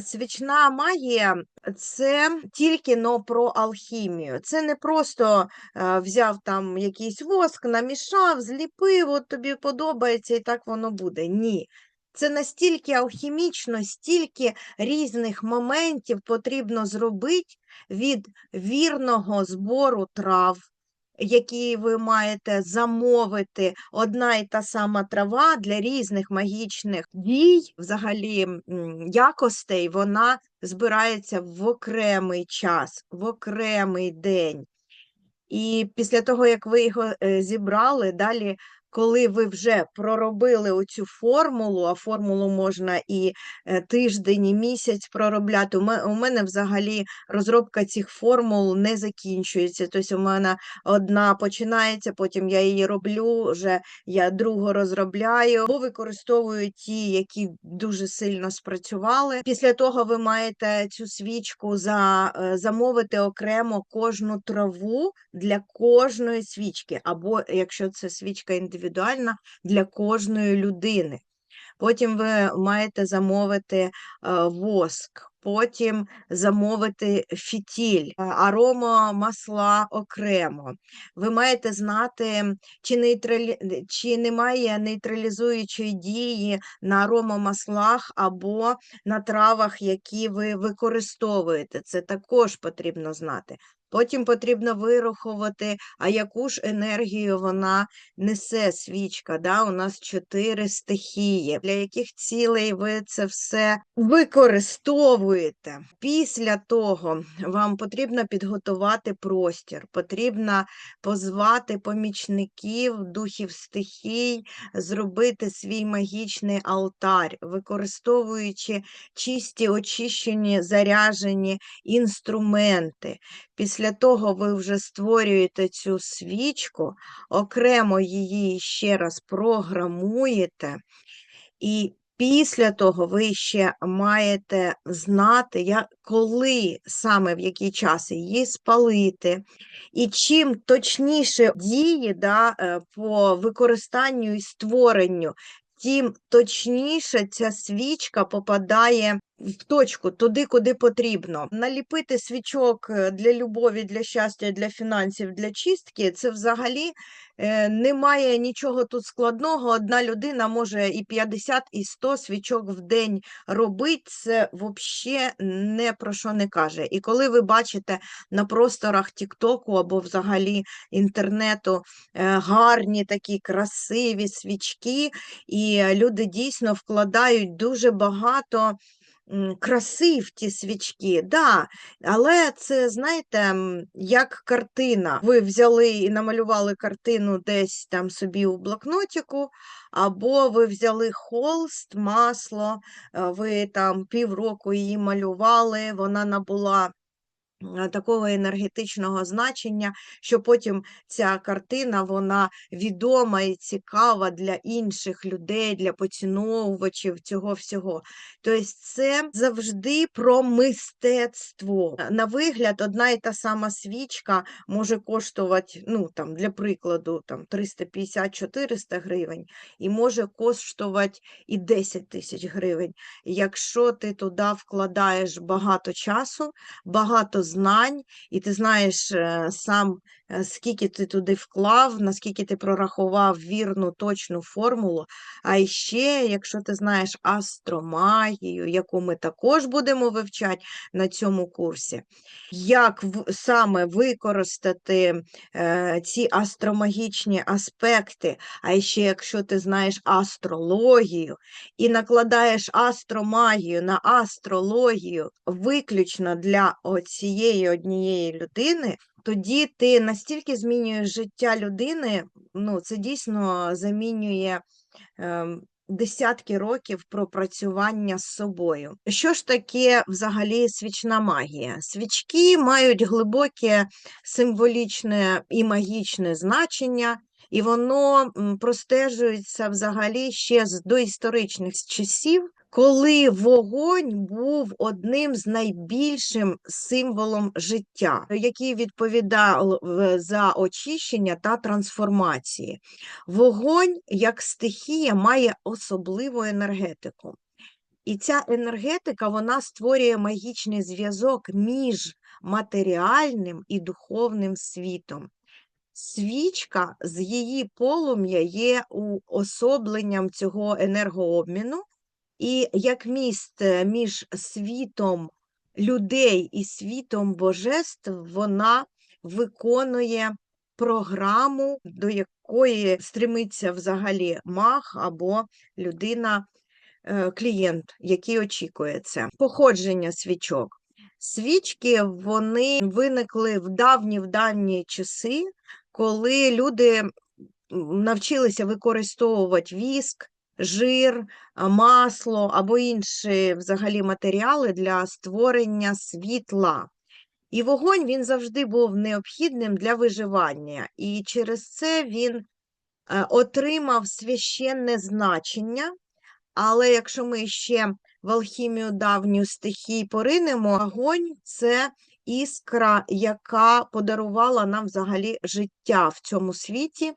свічна магія це тільки но про алхімію. Це не просто е, взяв там якийсь воск, намішав, зліпив, от тобі подобається, і так воно буде. Ні. Це настільки алхімічно, стільки різних моментів потрібно зробити від вірного збору трав, які ви маєте замовити, одна і та сама трава для різних магічних дій, взагалі якостей, вона збирається в окремий час, в окремий день. І після того, як ви його е, зібрали, далі, коли ви вже проробили оцю формулу, а формулу можна і е, тиждень, і місяць проробляти. У мене взагалі розробка цих формул не закінчується. Тобто у мене одна починається, потім я її роблю, вже я другу розробляю, або використовую ті, які дуже сильно спрацювали. Після того ви маєте цю свічку за, е, замовити окремо кожну траву для кожної свічки, або якщо це свічка індивідуальна, для кожної людини. Потім ви маєте замовити е, воск, потім замовити фітіль, е, аромамасла окремо. Ви маєте знати, чи, нейтралі... чи немає нейтралізуючої дії на аромамаслах або на травах, які ви використовуєте. Це також потрібно знати. Потім потрібно вирахувати, а яку ж енергію вона несе свічка. Да? У нас чотири стихії, для яких цілей ви це все використовуєте. Після того вам потрібно підготувати простір, потрібно позвати помічників, духів стихій, зробити свій магічний алтар, використовуючи чисті, очищені, заряжені інструменти. Після того ви вже створюєте цю свічку, окремо її ще раз програмуєте, і після того ви ще маєте знати, як, коли саме в який час її спалити. І чим точніше дії да, е, по використанню і створенню, тим точніше ця свічка попадає в точку, туди, куди потрібно. Наліпити свічок е, для любові, для щастя, для фінансів, для чистки це взагалі е, немає нічого тут складного. Одна людина може і 50, і 100 свічок в день робити. Це взагалі не про що не каже. І коли ви бачите на просторах Тіктоку або взагалі інтернету е, гарні такі красиві свічки, і люди дійсно вкладають дуже багато краси в ті свічки, да, але це, знаєте, як картина. Ви взяли і намалювали картину десь там собі у блокнотіку, або ви взяли холст, масло, ви там півроку її малювали, вона набула такого енергетичного значення, що потім ця картина вона відома і цікава для інших людей, для поціновувачів цього всього. Тобто це завжди про мистецтво. На вигляд, одна і та сама свічка може коштувати, ну там для прикладу, там 350-400 гривень, і може коштувати і 10 тисяч гривень. Якщо ти туди вкладаєш багато часу, багато знань, і ти знаєш е, сам, е, скільки ти туди вклав, наскільки ти прорахував вірну, точну формулу. А ще, якщо ти знаєш астромагію, яку ми також будемо вивчати на цьому курсі, як саме використати е, ці астромагічні аспекти, а ще якщо ти знаєш астрологію і накладаєш астромагію на астрологію виключно для цієї однієї людини, тоді ти настільки змінюєш життя людини, ну це дійсно замінює. ем, Десятки років пропрацювання з собою. Що ж таке взагалі свічна магія? Свічки мають глибоке символічне і магічне значення, і воно простежується взагалі ще з доісторичних часів, коли вогонь був одним з найбільшим символом життя, який відповідав е, за очищення та трансформації. Вогонь як стихія має особливу енергетику. І ця енергетика, вона створює магічний зв'язок між матеріальним і духовним світом. Свічка з її полум'я є уособленням цього енергообміну, і як міст е, між світом людей і світом божеств, вона виконує програму, до якої стремиться взагалі маг або людина, е, клієнт, який очікує це. Походження свічок. Свічки вони виникли в давні в давні часи, коли люди навчилися використовувати віск, жир, масло або інші взагалі матеріали для створення світла. І вогонь він завжди був необхідним для виживання, і через це він е, отримав священне значення. Але якщо ми ще в алхімію давню стихій поринемо, огонь це іскра, яка подарувала нам взагалі життя в цьому світі.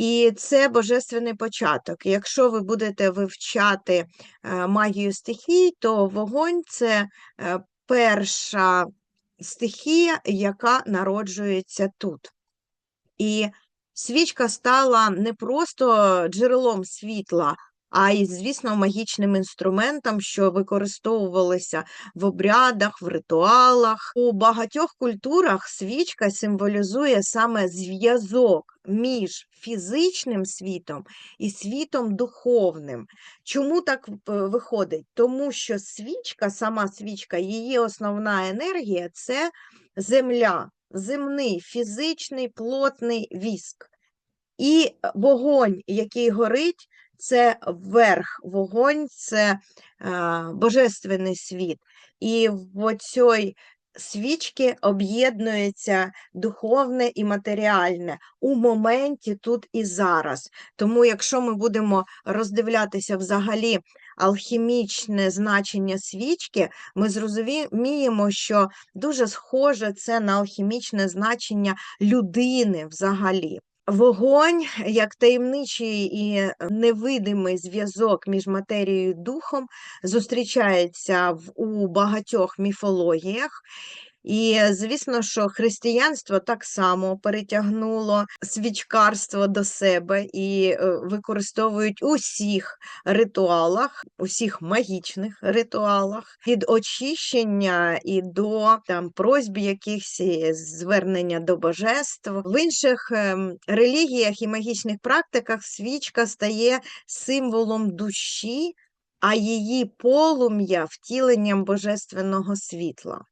І це божественний початок. Якщо ви будете вивчати е, магію стихій, то вогонь це е, перша стихія, яка народжується тут. І свічка стала не просто джерелом світла, а й, звісно, магічним інструментом, що використовувалися в обрядах, в ритуалах. У багатьох культурах свічка символізує саме зв'язок між фізичним світом і світом духовним. Чому так е, виходить? Тому що свічка, сама свічка, її основна енергія це земля, земний, фізичний, плотний віск. І вогонь, який горить, це верх, вогонь це е, божественний світ. І в цій свічки об'єднується духовне і матеріальне у моменті тут і зараз. Тому, якщо ми будемо роздивлятися взагалі алхімічне значення свічки, ми зрозуміємо, що дуже схоже це на алхімічне значення людини взагалі. Вогонь як таємничий і е, невидимий зв'язок між матерією і духом зустрічається в, у багатьох міфологіях. І звісно, що християнство так само перетягнуло свічкарство до себе і е, використовують у всіх ритуалах, усіх магічних ритуалах від очищення і до там просьб якихось звернення до божеств. В інших ем, релігіях і магічних практиках свічка стає символом душі, а її полум'я втіленням божественного світла.